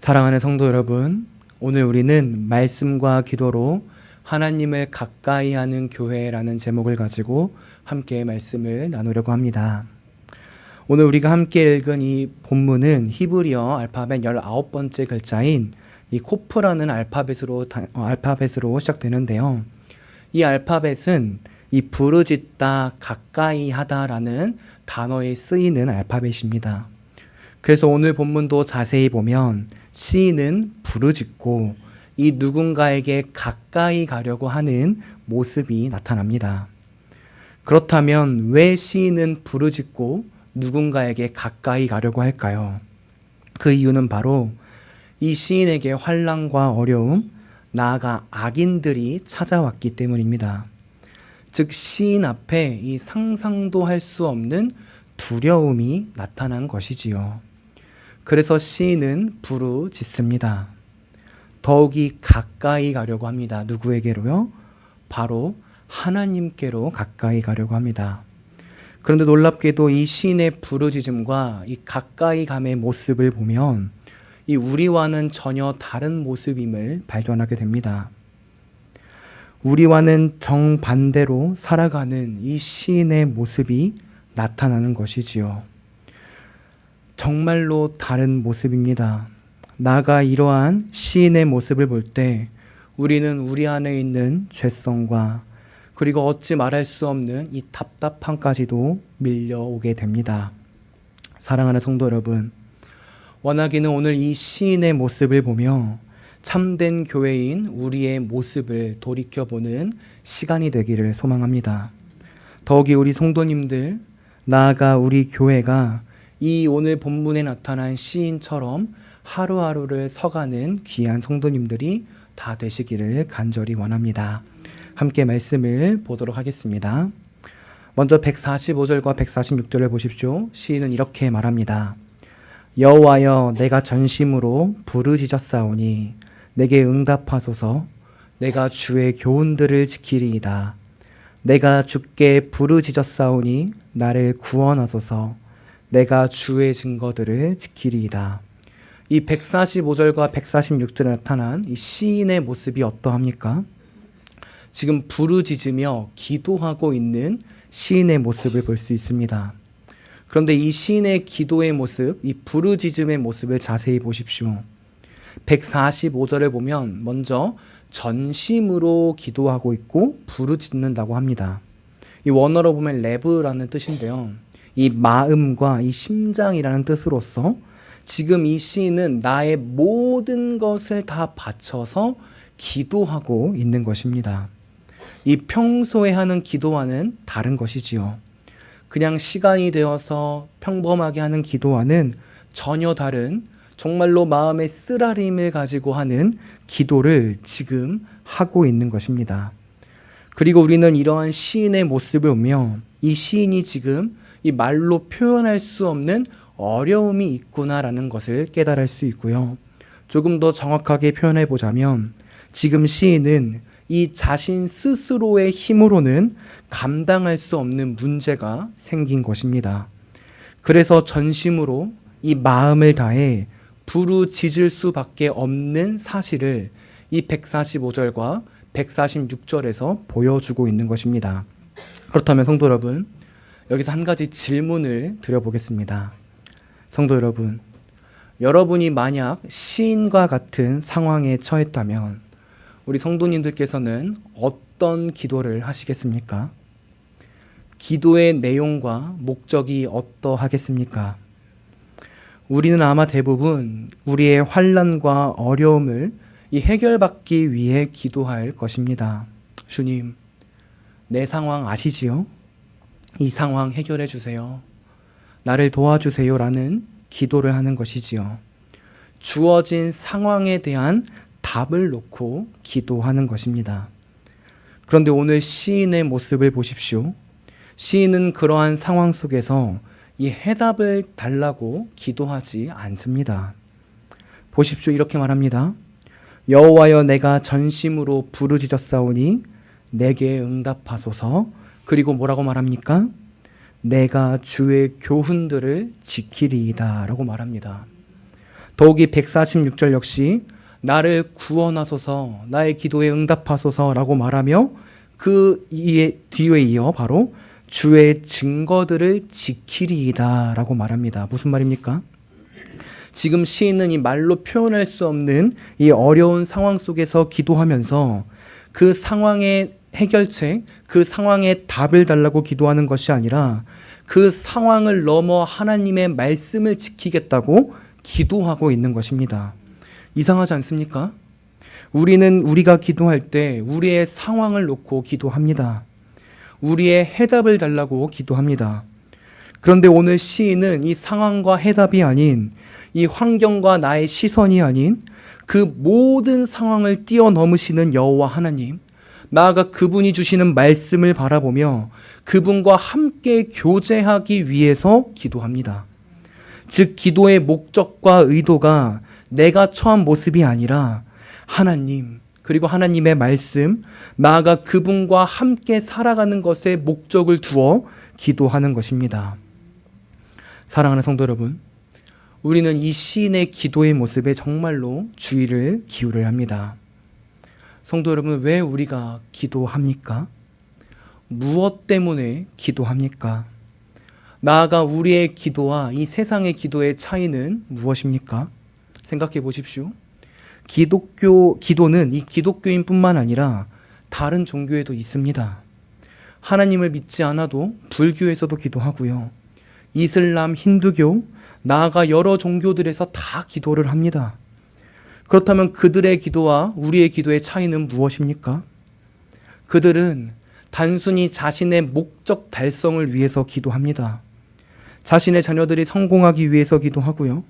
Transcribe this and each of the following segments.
사랑하는 성도 여러분, 오늘 우리는 말씀과 기도로 하나님을 가까이 하는 교회라는 제목을 가지고 함께 말씀을 나누려고 합니다. 오늘 우리가 함께 읽은 이 본문은 히브리어 알파벳 19번째 글자인 이 코프라는 알파벳으로 다- 어, 알파벳으로 시작되는데요. 이 알파벳은 이 부르짖다 가까이 하다라는 단어에 쓰이는 알파벳입니다. 그래서 오늘 본문도 자세히 보면 시인은 부르짖고 이 누군가에게 가까이 가려고 하는 모습이 나타납니다. 그렇다면 왜 시인은 부르짖고 누군가에게 가까이 가려고 할까요? 그 이유는 바로 이 시인에게 환란과 어려움, 나아가 악인들이 찾아왔기 때문입니다. 즉 시인 앞에 이 상상도 할 수 없는 두려움이 나타난 것이지요. 그래서 시인은 부르짖습니다. 더욱이 가까이 가려고 합니다. 누구에게로요? 바로 하나님께로 가까이 가려고 합니다. 그런데 놀랍게도 이 시인의 부르짖음과 이 가까이 감의 모습을 보면 이 우리와는 전혀 다른 모습임을 발견하게 됩니다. 우리와는 정반대로 살아가는 이 시인의 모습이 나타나는 것이지요. 정말로 다른 모습입니다. 나가 이러한 시인의 모습을 볼 때 우리는 우리 안에 있는 죄성과 그리고 얻지 말할 수 없는 이 답답함까지도 밀려오게 됩니다. 사랑하는 성도 여러분, 원하기는 오늘 이 시인의 모습을 보며 참된 교회인 우리의 모습을 돌이켜보는 시간이 되기를 소망합니다. 더욱이 우리 성도님들, 나아가 우리 교회가 이 오늘 본문에 나타난 시인처럼 하루하루를 서가는 귀한 성도님들이 다 되시기를 간절히 원합니다. 함께 말씀을 보도록 하겠습니다. 먼저 145절과 146절을 보십시오. 시인은 이렇게 말합니다. 여호와여 내가 전심으로 부르짖었사오니 내게 응답하소서 내가 주의 교훈들을 지키리이다. 내가 주께 부르짖었사오니 나를 구원하소서 내가 주의 증거들을 지키리이다. 이 145절과 146절에 나타난 이 시인의 모습이 어떠합니까? 지금 부르짖으며 기도하고 있는 시인의 모습을 볼 수 있습니다. 그런데 이 시인의 기도의 모습, 이 부르짖음의 모습을 자세히 보십시오. 145절을 보면 먼저 전심으로 기도하고 있고 부르짖는다고 합니다. 이 원어로 보면 레브라는 뜻인데요. 이 마음과 이 심장이라는 뜻으로서 지금 이 시인은 나의 모든 것을 다 바쳐서 기도하고 있는 것입니다. 이 평소에 하는 기도와는 다른 것이지요. 그냥 시간이 되어서 평범하게 하는 기도와는 전혀 다른 정말로 마음의 쓰라림을 가지고 하는 기도를 지금 하고 있는 것입니다. 그리고 우리는 이러한 시인의 모습을 보며 이 시인이 지금 이 말로 표현할 수 없는 어려움이 있구나라는 것을 깨달을 수 있고요. 조금 더 정확하게 표현해 보자면 지금 시인은 이 자신 스스로의 힘으로는 감당할 수 없는 문제가 생긴 것입니다. 그래서 전심으로 이 마음을 다해 부르짖을 수밖에 없는 사실을 이 145절과 146절에서 보여주고 있는 것입니다. 그렇다면 성도 여러분, 여기서 한 가지 질문을 드려보겠습니다. 성도 여러분, 여러분이 만약 시인과 같은 상황에 처했다면 우리 성도님들께서는 어떤 기도를 하시겠습니까? 기도의 내용과 목적이 어떠하겠습니까? 우리는 아마 대부분 우리의 환란과 어려움을 이 해결받기 위해 기도할 것입니다. 주님, 내 상황 아시지요? 이 상황 해결해 주세요. 나를 도와주세요 라는 기도를 하는 것이지요. 주어진 상황에 대한 답을 놓고 기도하는 것입니다. 그런데 오늘 시인의 모습을 보십시오. 시인은 그러한 상황 속에서 이 해답을 달라고 기도하지 않습니다. 보십시오. 이렇게 말합니다. 여호와여 내가 전심으로 부르짖었사오니 내게 응답하소서. 그리고 뭐라고 말합니까? 내가 주의 교훈들을 지키리이다 라고 말합니다. 더욱이 146절 역시 나를 구원하소서 나의 기도에 응답하소서 라고 말하며 그 뒤에 이어 바로 주의 증거들을 지키리이다 라고 말합니다. 무슨 말입니까? 지금 시인은 이 말로 표현할 수 없는 이 어려운 상황 속에서 기도하면서 그 상황의 해결책, 그 상황의 답을 달라고 기도하는 것이 아니라 그 상황을 넘어 하나님의 말씀을 지키겠다고 기도하고 있는 것입니다. 이상하지 않습니까? 우리는 우리가 기도할 때 우리의 상황을 놓고 기도합니다. 우리의 해답을 달라고 기도합니다. 그런데 오늘 시인은 이 상황과 해답이 아닌 이 환경과 나의 시선이 아닌 그 모든 상황을 뛰어넘으시는 여호와 하나님, 나아가 그분이 주시는 말씀을 바라보며 그분과 함께 교제하기 위해서 기도합니다. 즉, 기도의 목적과 의도가 내가 처한 모습이 아니라 하나님, 그리고 하나님의 말씀, 나아가 그분과 함께 살아가는 것에 목적을 두어 기도하는 것입니다. 사랑하는 성도 여러분, 우리는 이 시인의 기도의 모습에 정말로 주의를 기울여야 합니다. 성도 여러분, 왜 우리가 기도합니까? 무엇 때문에 기도합니까? 나아가 우리의 기도와 이 세상의 기도의 차이는 무엇입니까? 생각해 보십시오. 기독교 기도는 이 기독교인뿐만 아니라 다른 종교에도 있습니다. 하나님을 믿지 않아도 불교에서도 기도하고요. 이슬람, 힌두교, 나아가 여러 종교들에서 다 기도를 합니다. 그렇다면 그들의 기도와 우리의 기도의 차이는 무엇입니까? 그들은 단순히 자신의 목적 달성을 위해서 기도합니다. 자신의 자녀들이 성공하기 위해서 기도하고요.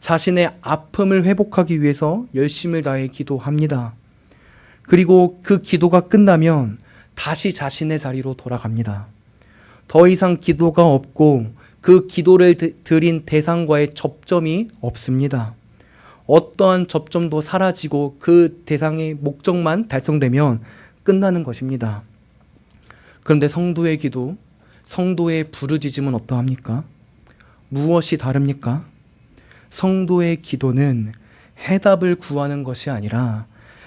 자신의 아픔을 회복하기 위해서 열심을 다해 기도합니다. 그리고 그 기도가 끝나면 다시 자신의 자리로 돌아갑니다. 더 이상 기도가 없고 그 기도를 드린 대상과의 접점이 없습니다. 어떠한 접점도 사라지고 그 대상의 목적만 달성되면 끝나는 것입니다. 그런데 성도의 기도, 성도의 부르짖음은 어떠합니까? 무엇이 다릅니까? 성도의 기도는 해답을 구하는 것이 아니라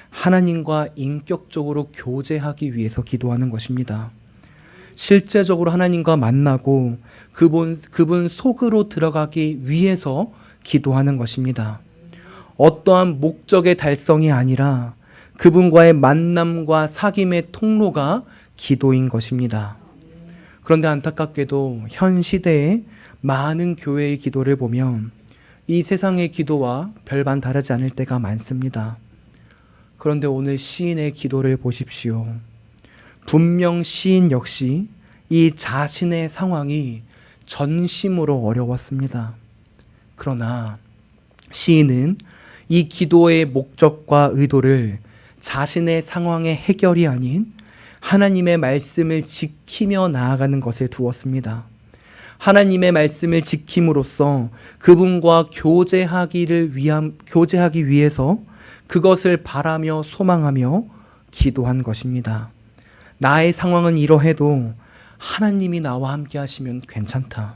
하나님과 인격적으로 교제하기 위해서 기도하는 것입니다. 실제적으로 하나님과 만나고 그분, 그분 속으로 들어가기 위해서 기도하는 것입니다. 어떠한 목적의 달성이 아니라 그분과의 만남과 사귐의 통로가 기도인 것입니다. 그런데 안타깝게도 현 시대의 많은 교회의 기도를 보면 이 세상의 기도와 별반 다르지 않을 때가 많습니다. 그런데 오늘 시인의 기도를 보십시오. 분명 시인 역시 이 자신의 상황이 전심으로 어려웠습니다. 그러나 시인은 이 기도의 목적과 의도를 자신의 상황의 해결이 아닌 하나님의 말씀을 지키며 나아가는 것에 두었습니다. 하나님의 말씀을 지킴으로써 그분과 교제하기를 위함 교제하기 위해서 그것을 바라며 소망하며 기도한 것입니다. 나의 상황은 이러해도 하나님이 나와 함께 하시면 괜찮다.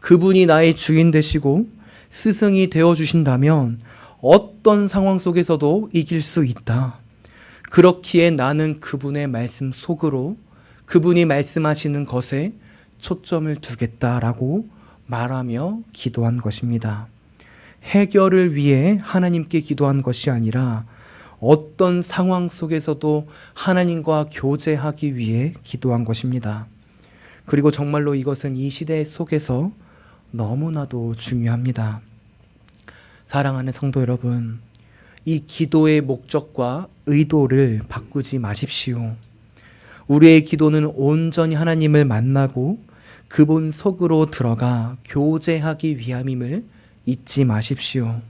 그분이 나의 주인 되시고 스승이 되어 주신다면 어떤 상황 속에서도 이길 수 있다. 그렇기에 나는 그분의 말씀 속으로 그분이 말씀하시는 것에 초점을 두겠다라고 말하며 기도한 것입니다. 해결을 위해 하나님께 기도한 것이 아니라 어떤 상황 속에서도 하나님과 교제하기 위해 기도한 것입니다. 그리고 정말로 이것은 이 시대 속에서 너무나도 중요합니다. 사랑하는 성도 여러분, 이 기도의 목적과 의도를 바꾸지 마십시오. 우리의 기도는 온전히 하나님을 만나고 그분 속으로 들어가 교제하기 위함임을 잊지 마십시오.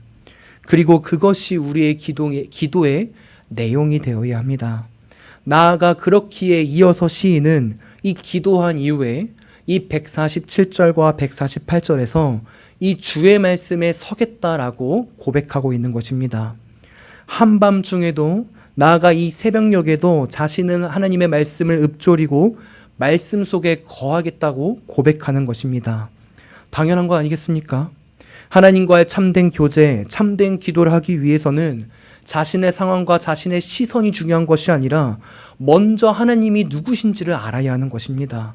그리고 그것이 우리의 기도의, 기도의 내용이 되어야 합니다. 나아가 그렇기에 이어서 시인은 이 기도한 이후에 이 147절과 148절에서 이 주의 말씀에 서겠다라고 고백하고 있는 것입니다. 한밤 중에도 나아가 이 새벽녘에도 자신은 하나님의 말씀을 읊조리고 말씀 속에 거하겠다고 고백하는 것입니다. 당연한 거 아니겠습니까? 하나님과의 참된 교제, 참된 기도를 하기 위해서는 자신의 상황과 자신의 시선이 중요한 것이 아니라 먼저 하나님이 누구신지를 알아야 하는 것입니다.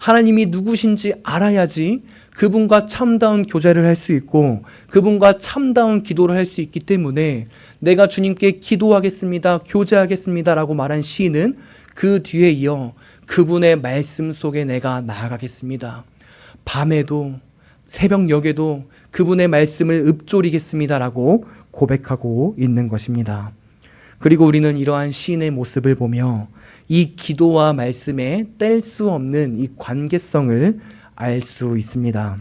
하나님이 누구신지 알아야지 그분과 참다운 교제를 할 수 있고 그분과 참다운 기도를 할 수 있기 때문에 내가 주님께 기도하겠습니다. 교제하겠습니다라고 말한 시인은 그 뒤에 이어 그분의 말씀 속에 내가 나아가겠습니다. 밤에도 새벽녘에도 그분의 말씀을 읊조리겠습니다라고 고백하고 있는 것입니다. 그리고 우리는 이러한 시인의 모습을 보며 이 기도와 말씀에 뗄 수 없는 이 관계성을 알 수 있습니다.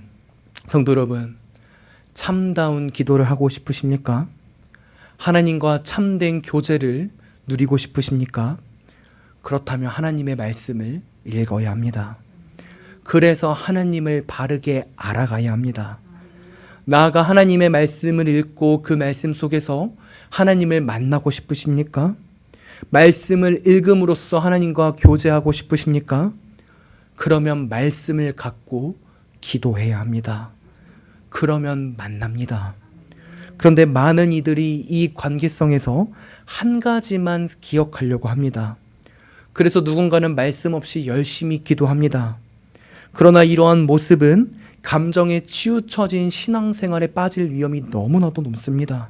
성도 여러분, 참다운 기도를 하고 싶으십니까? 하나님과 참된 교제를 누리고 싶으십니까? 그렇다면 하나님의 말씀을 읽어야 합니다. 그래서 하나님을 바르게 알아가야 합니다. 나아가 하나님의 말씀을 읽고 그 말씀 속에서 하나님을 만나고 싶으십니까? 말씀을 읽음으로써 하나님과 교제하고 싶으십니까? 그러면 말씀을 갖고 기도해야 합니다. 그러면 만납니다. 그런데 많은 이들이 이 관계성에서 한 가지만 기억하려고 합니다. 그래서 누군가는 말씀 없이 열심히 기도합니다. 그러나 이러한 모습은 감정에 치우쳐진 신앙생활에 빠질 위험이 너무나도 높습니다.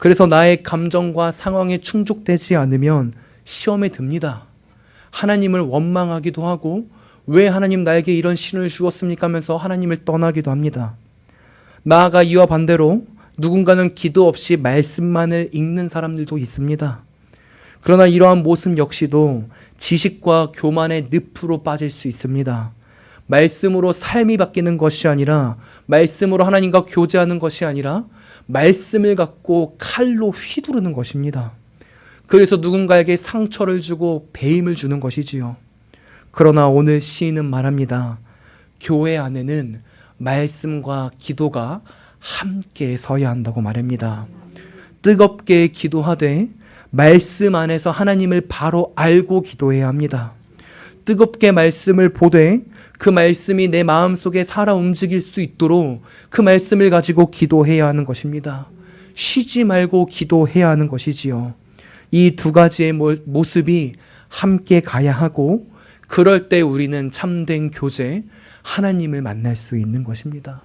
그래서 나의 감정과 상황에 충족되지 않으면 시험에 듭니다. 하나님을 원망하기도 하고 왜 하나님 나에게 이런 신을 주었습니까 하면서 하나님을 떠나기도 합니다. 나아가 이와 반대로 누군가는 기도 없이 말씀만을 읽는 사람들도 있습니다. 그러나 이러한 모습 역시도 지식과 교만의 늪으로 빠질 수 있습니다. 말씀으로 삶이 바뀌는 것이 아니라 말씀으로 하나님과 교제하는 것이 아니라 말씀을 갖고 칼로 휘두르는 것입니다. 그래서 누군가에게 상처를 주고 배임을 주는 것이지요. 그러나 오늘 시인은 말합니다. 교회 안에는 말씀과 기도가 함께 서야 한다고 말합니다. 뜨겁게 기도하되 말씀 안에서 하나님을 바로 알고 기도해야 합니다. 뜨겁게 말씀을 보되 그 말씀이 내 마음 속에 살아 움직일 수 있도록 그 말씀을 가지고 기도해야 하는 것입니다. 쉬지 말고 기도해야 하는 것이지요. 이 두 가지의 모습이 함께 가야 하고 그럴 때 우리는 참된 교제, 하나님을 만날 수 있는 것입니다.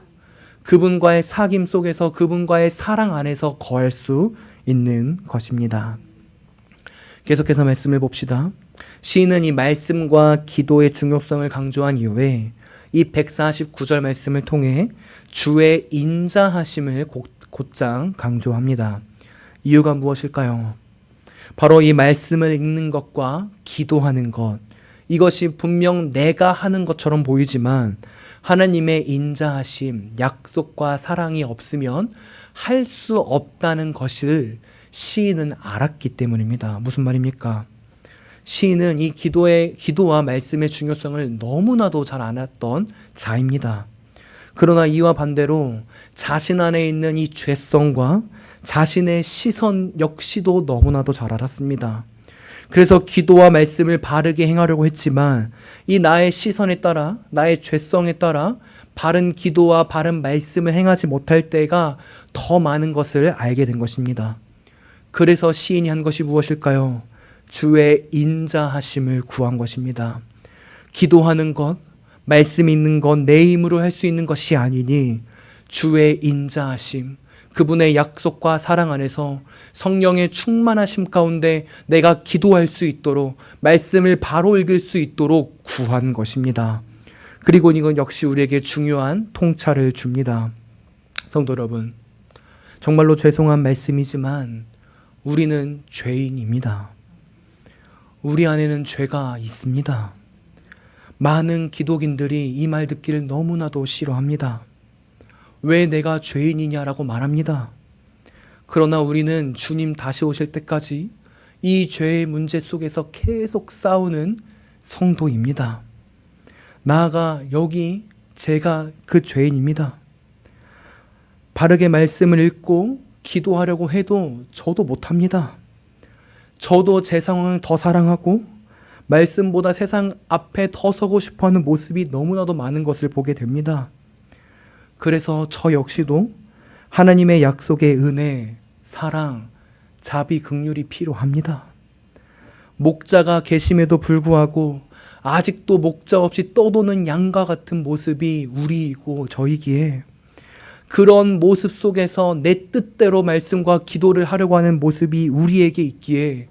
그분과의 사귐 속에서 그분과의 사랑 안에서 거할 수 있는 것입니다. 계속해서 말씀을 봅시다. 시인은 이 말씀과 기도의 중요성을 강조한 이후에 이 149절 말씀을 통해 주의 인자하심을 곧장 강조합니다. 이유가 무엇일까요? 바로 이 말씀을 읽는 것과 기도하는 것, 이것이 분명 내가 하는 것처럼 보이지만 하나님의 인자하심, 약속과 사랑이 없으면 할 수 없다는 것을 시인은 알았기 때문입니다. 무슨 말입니까? 시인은 이 기도의 기도와 말씀의 중요성을 너무나도 잘 알았던 자입니다. 그러나 이와 반대로 자신 안에 있는 이 죄성과 자신의 시선 역시도 너무나도 잘 알았습니다. 그래서 기도와 말씀을 바르게 행하려고 했지만 이 나의 시선에 따라 나의 죄성에 따라 바른 기도와 바른 말씀을 행하지 못할 때가 더 많은 것을 알게 된 것입니다. 그래서 시인이 한 것이 무엇일까요? 주의 인자하심을 구한 것입니다. 기도하는 것, 말씀 있는 것, 내 힘으로 할 수 있는 것이 아니니 주의 인자하심, 그분의 약속과 사랑 안에서 성령의 충만하심 가운데 내가 기도할 수 있도록 말씀을 바로 읽을 수 있도록 구한 것입니다. 그리고 이건 역시 우리에게 중요한 통찰을 줍니다. 성도 여러분, 정말로 죄송한 말씀이지만 우리는 죄인입니다. 우리 안에는 죄가 있습니다. 많은 기독인들이 이 말 듣기를 너무나도 싫어합니다. 왜 내가 죄인이냐라고 말합니다. 그러나 우리는 주님 다시 오실 때까지 이 죄의 문제 속에서 계속 싸우는 성도입니다. 나아가 여기 제가 그 죄인입니다. 바르게 말씀을 읽고 기도하려고 해도 저도 못합니다. 저도 제 상황을 더 사랑하고 말씀보다 세상 앞에 더 서고 싶어 하는 모습이 너무나도 많은 것을 보게 됩니다. 그래서 저 역시도 하나님의 약속의 은혜, 사랑, 자비, 극률이 필요합니다. 목자가 계심에도 불구하고 아직도 목자 없이 떠도는 양과 같은 모습이 우리이고 저이기에 그런 모습 속에서 내 뜻대로 말씀과 기도를 하려고 하는 모습이 우리에게 있기에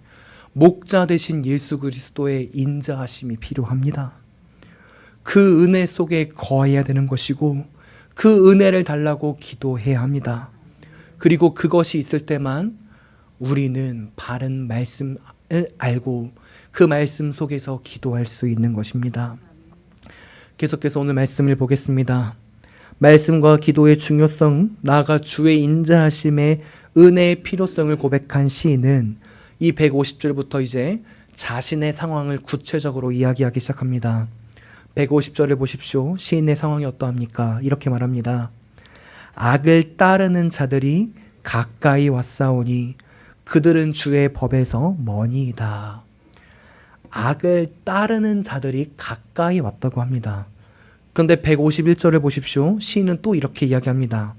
목자 되신 예수 그리스도의 인자하심이 필요합니다. 그 은혜 속에 거해야 되는 것이고 그 은혜를 달라고 기도해야 합니다. 그리고 그것이 있을 때만 우리는 바른 말씀을 알고 그 말씀 속에서 기도할 수 있는 것입니다. 계속해서 오늘 말씀을 보겠습니다. 말씀과 기도의 중요성, 나아가 주의 인자하심의 은혜의 필요성을 고백한 시인은 이 150절부터 이제 자신의 상황을 구체적으로 이야기하기 시작합니다. 150절을 보십시오. 시인의 상황이 어떠합니까? 이렇게 말합니다. 악을 따르는 자들이 가까이 왔사오니 그들은 주의 법에서 머니이다. 악을 따르는 자들이 가까이 왔다고 합니다. 그런데 151절을 보십시오. 시인은 또 이렇게 이야기합니다.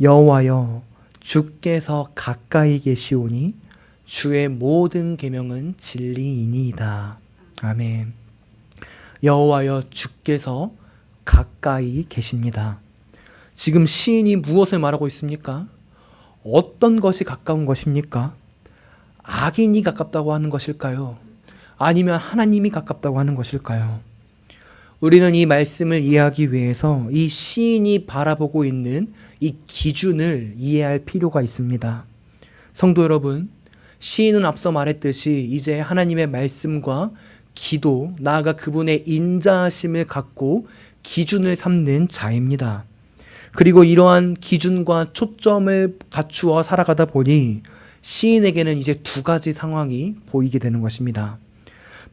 여호와여 주께서 가까이 계시오니 주의 모든 계명은 진리이니이다. 아멘. 여호와여 주께서 가까이 계십니다. 지금 시인이 무엇을 말하고 있습니까? 어떤 것이 가까운 것입니까? 악인이 가깝다고 하는 것일까요? 아니면 하나님이 가깝다고 하는 것일까요? 우리는 이 말씀을 이해하기 위해서 이 시인이 바라보고 있는 이 기준을 이해할 필요가 있습니다. 성도 여러분, 시인은 앞서 말했듯이 이제 하나님의 말씀과 기도, 나아가 그분의 인자하심을 갖고 기준을 삼는 자입니다. 그리고 이러한 기준과 초점을 갖추어 살아가다 보니 시인에게는 이제 두 가지 상황이 보이게 되는 것입니다.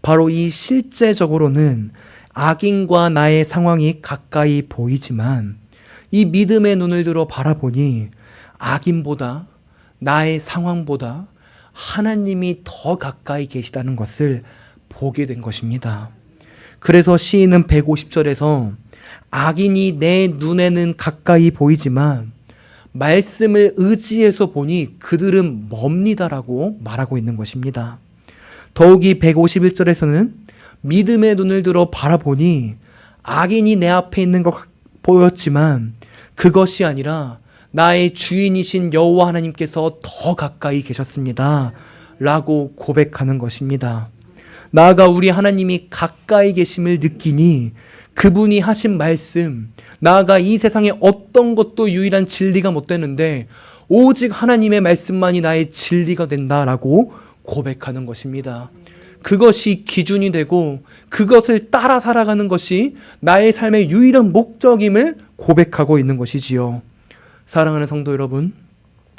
바로 이 실제적으로는 악인과 나의 상황이 가까이 보이지만 이 믿음의 눈을 들어 바라보니 악인보다 나의 상황보다 하나님이 더 가까이 계시다는 것을 보게 된 것입니다. 그래서 시인은 150절에서 악인이 내 눈에는 가까이 보이지만 말씀을 의지해서 보니 그들은 멉니다라고 말하고 있는 것입니다. 더욱이 151절에서는 믿음의 눈을 들어 바라보니 악인이 내 앞에 있는 것 보였지만 그것이 아니라 나의 주인이신 여호와 하나님께서 더 가까이 계셨습니다. 라고 고백하는 것입니다. 나아가 우리 하나님이 가까이 계심을 느끼니 그분이 하신 말씀, 나아가 이 세상에 어떤 것도 유일한 진리가 못 되는데 오직 하나님의 말씀만이 나의 진리가 된다라고 고백하는 것입니다. 그것이 기준이 되고 그것을 따라 살아가는 것이 나의 삶의 유일한 목적임을 고백하고 있는 것이지요. 사랑하는 성도 여러분,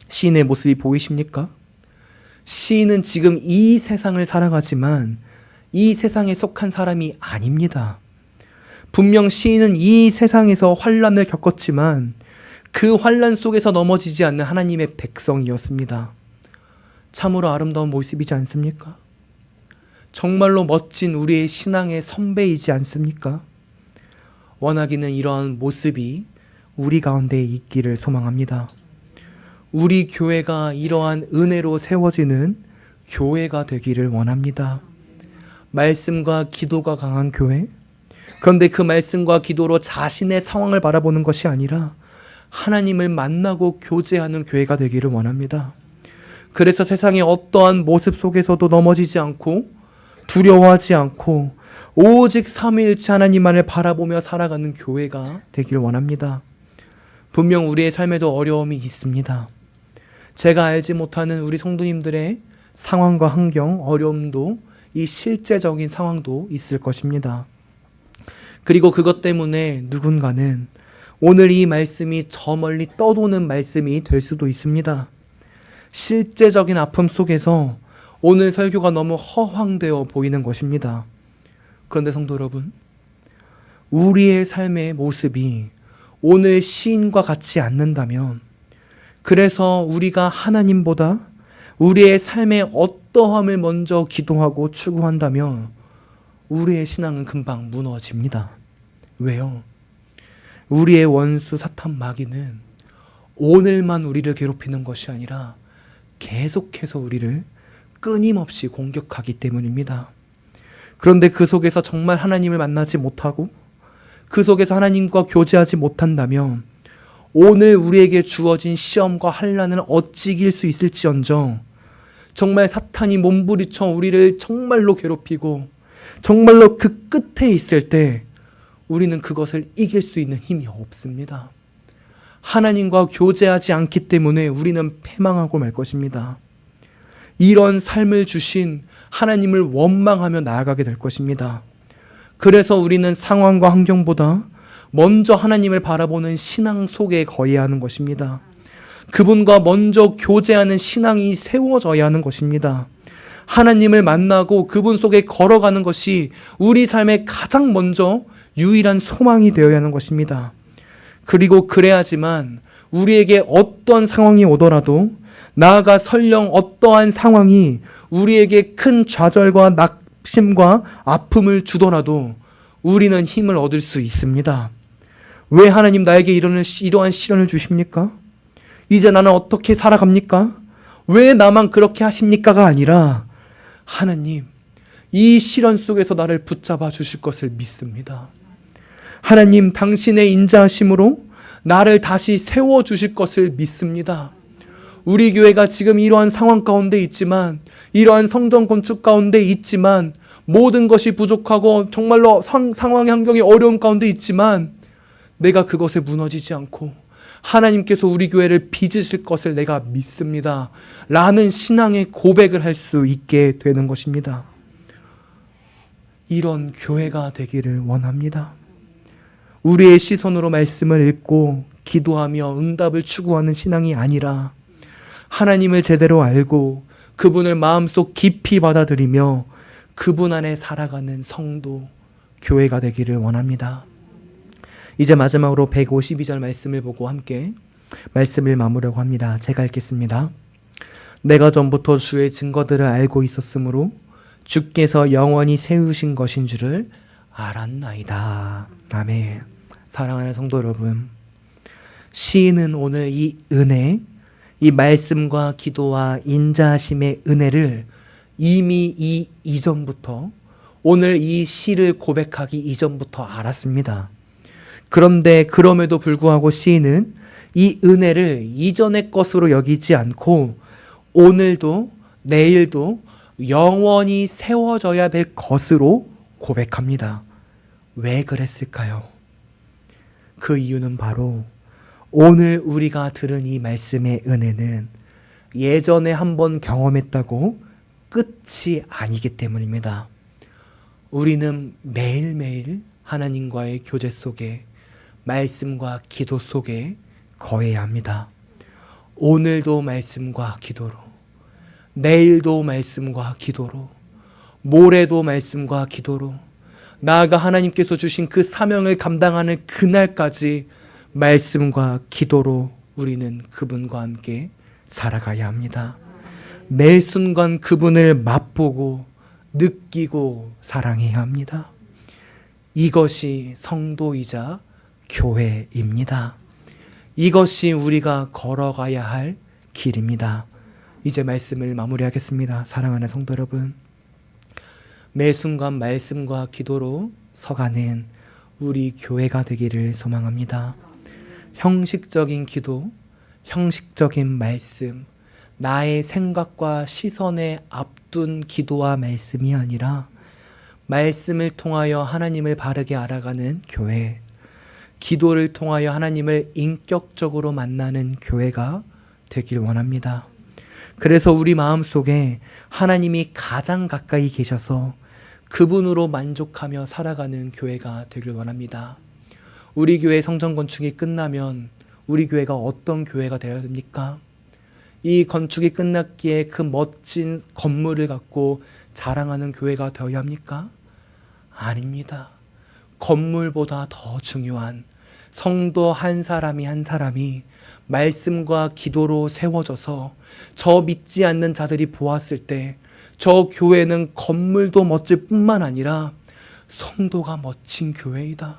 시인의 모습이 보이십니까? 시인은 지금 이 세상을 살아가지만 이 세상에 속한 사람이 아닙니다. 분명 시인은 이 세상에서 환란을 겪었지만 그 환란 속에서 넘어지지 않는 하나님의 백성이었습니다. 참으로 아름다운 모습이지 않습니까? 정말로 멋진 우리의 신앙의 선배이지 않습니까? 원하기는 이러한 모습이 우리 가운데 있기를 소망합니다. 우리 교회가 이러한 은혜로 세워지는 교회가 되기를 원합니다. 말씀과 기도가 강한 교회. 그런데 그 말씀과 기도로 자신의 상황을 바라보는 것이 아니라 하나님을 만나고 교제하는 교회가 되기를 원합니다. 그래서 세상의 어떠한 모습 속에서도 넘어지지 않고 두려워하지 않고 오직 삼위일체 하나님만을 바라보며 살아가는 교회가 되기를 원합니다. 분명 우리의 삶에도 어려움이 있습니다. 제가 알지 못하는 우리 성도님들의 상황과 환경, 어려움도 이 실제적인 상황도 있을 것입니다. 그리고 그것 때문에 누군가는 오늘 이 말씀이 저 멀리 떠도는 말씀이 될 수도 있습니다. 실제적인 아픔 속에서 오늘 설교가 너무 허황되어 보이는 것입니다. 그런데 성도 여러분, 우리의 삶의 모습이 오늘 시인과 같지 않는다면, 그래서 우리가 하나님보다 우리의 삶의 어떠함을 먼저 기도하고 추구한다면, 우리의 신앙은 금방 무너집니다. 왜요? 우리의 원수 사탄 마귀는 오늘만 우리를 괴롭히는 것이 아니라 계속해서 우리를 끊임없이 공격하기 때문입니다. 그런데 그 속에서 정말 하나님을 만나지 못하고 그 속에서 하나님과 교제하지 못한다면 오늘 우리에게 주어진 시험과 환란을 어찌 이길 수 있을지언정 정말 사탄이 몸부리쳐 우리를 정말로 괴롭히고 정말로 그 끝에 있을 때 우리는 그것을 이길 수 있는 힘이 없습니다. 하나님과 교제하지 않기 때문에 우리는 패망하고 말 것입니다. 이런 삶을 주신 하나님을 원망하며 나아가게 될 것입니다. 그래서 우리는 상황과 환경보다 먼저 하나님을 바라보는 신앙 속에 거해야 하는 것입니다. 그분과 먼저 교제하는 신앙이 세워져야 하는 것입니다. 하나님을 만나고 그분 속에 걸어가는 것이 우리 삶의 가장 먼저 유일한 소망이 되어야 하는 것입니다. 그리고 그래야지만 우리에게 어떤 상황이 오더라도 나아가 설령 어떠한 상황이 우리에게 큰 좌절과 낙심과 아픔을 주더라도 우리는 힘을 얻을 수 있습니다. 왜 하나님 나에게 이러는, 이러한 시련을 주십니까? 이제 나는 어떻게 살아갑니까? 왜 나만 그렇게 하십니까가 아니라 하나님, 이 시련 속에서 나를 붙잡아 주실 것을 믿습니다. 하나님, 당신의 인자하심으로 나를 다시 세워 주실 것을 믿습니다. 우리 교회가 지금 이러한 상황 가운데 있지만, 이러한 성전 건축 가운데 있지만, 모든 것이 부족하고 정말로 상, 상황 환경이 어려운 가운데 있지만, 내가 그것에 무너지지 않고, 하나님께서 우리 교회를 빚으실 것을 내가 믿습니다. 라는 신앙의 고백을 할 수 있게 되는 것입니다. 이런 교회가 되기를 원합니다. 우리의 시선으로 말씀을 읽고 기도하며 응답을 추구하는 신앙이 아니라 하나님을 제대로 알고 그분을 마음속 깊이 받아들이며 그분 안에 살아가는 성도, 교회가 되기를 원합니다. 이제 마지막으로 152절 말씀을 보고 함께 말씀을 마무려고 합니다. 제가 읽겠습니다. 내가 전부터 주의 증거들을 알고 있었으므로 주께서 영원히 세우신 것인 줄을 알았나이다. 아멘. 사랑하는 성도 여러분, 시인은 오늘 이 은혜, 이 말씀과 기도와 인자하심의 은혜를 이미 이 이전부터 오늘 이 시를 고백하기 이전부터 알았습니다. 그런데 그럼에도 불구하고 시인은 이 은혜를 이전의 것으로 여기지 않고 오늘도 내일도 영원히 세워져야 될 것으로 고백합니다. 왜 그랬을까요? 그 이유는 바로 오늘 우리가 들은 이 말씀의 은혜는 예전에 한번 경험했다고 끝이 아니기 때문입니다. 우리는 매일매일 하나님과의 교제 속에 말씀과 기도 속에 거해야 합니다. 오늘도 말씀과 기도로, 내일도 말씀과 기도로, 모레도 말씀과 기도로, 나아가 하나님께서 주신 그 사명을 감당하는 그날까지 말씀과 기도로 우리는 그분과 함께 살아가야 합니다. 매 순간 그분을 맛보고 느끼고 사랑해야 합니다. 이것이 성도이자 교회입니다. 이것이 우리가 걸어가야 할 길입니다. 이제 말씀을 마무리하겠습니다. 사랑하는 성도 여러분. 매 순간 말씀과 기도로 서가는 우리 교회가 되기를 소망합니다. 형식적인 기도, 형식적인 말씀, 나의 생각과 시선에 앞둔 기도와 말씀이 아니라 말씀을 통하여 하나님을 바르게 알아가는 교회, 기도를 통하여 하나님을 인격적으로 만나는 교회가 되길 원합니다. 그래서 우리 마음 속에 하나님이 가장 가까이 계셔서 그분으로 만족하며 살아가는 교회가 되길 원합니다. 우리 교회 성전 건축이 끝나면 우리 교회가 어떤 교회가 되어야 됩니까? 이 건축이 끝났기에 그 멋진 건물을 갖고 자랑하는 교회가 되어야 합니까? 아닙니다. 건물보다 더 중요한 성도 한 사람이 한 사람이 말씀과 기도로 세워져서 저 믿지 않는 자들이 보았을 때 저 교회는 건물도 멋질 뿐만 아니라 성도가 멋진 교회이다.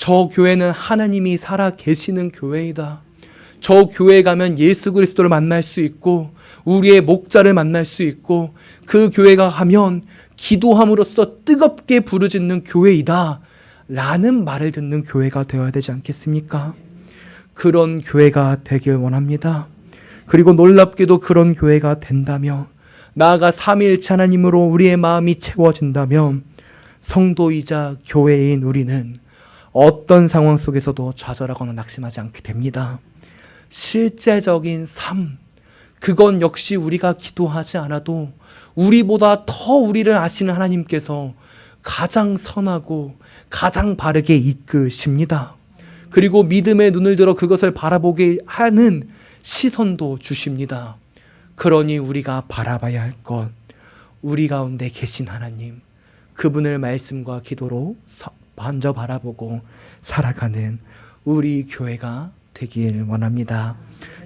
저 교회는 하나님이 살아 계시는 교회이다. 저 교회 가면 예수 그리스도를 만날 수 있고 우리의 목자를 만날 수 있고 그 교회가 가면 기도함으로써 뜨겁게 부르짖는 교회이다. 라는 말을 듣는 교회가 되어야 되지 않겠습니까? 그런 교회가 되길 원합니다. 그리고 놀랍게도 그런 교회가 된다면 나아가 삼위일체 하나님으로 우리의 마음이 채워진다면 성도이자 교회인 우리는 어떤 상황 속에서도 좌절하거나 낙심하지 않게 됩니다. 실제적인 삶, 그건 역시 우리가 기도하지 않아도 우리보다 더 우리를 아시는 하나님께서 가장 선하고 가장 바르게 이끄십니다. 그리고 믿음의 눈을 들어 그것을 바라보게 하는 시선도 주십니다. 그러니 우리가 바라봐야 할 것, 우리 가운데 계신 하나님, 그분을 말씀과 기도로 서- 먼저 바라보고 살아가는 우리 교회가 되길 원합니다.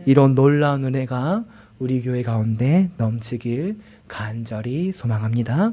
이런 놀라운 은혜가 우리 교회 가운데 넘치길 간절히 소망합니다.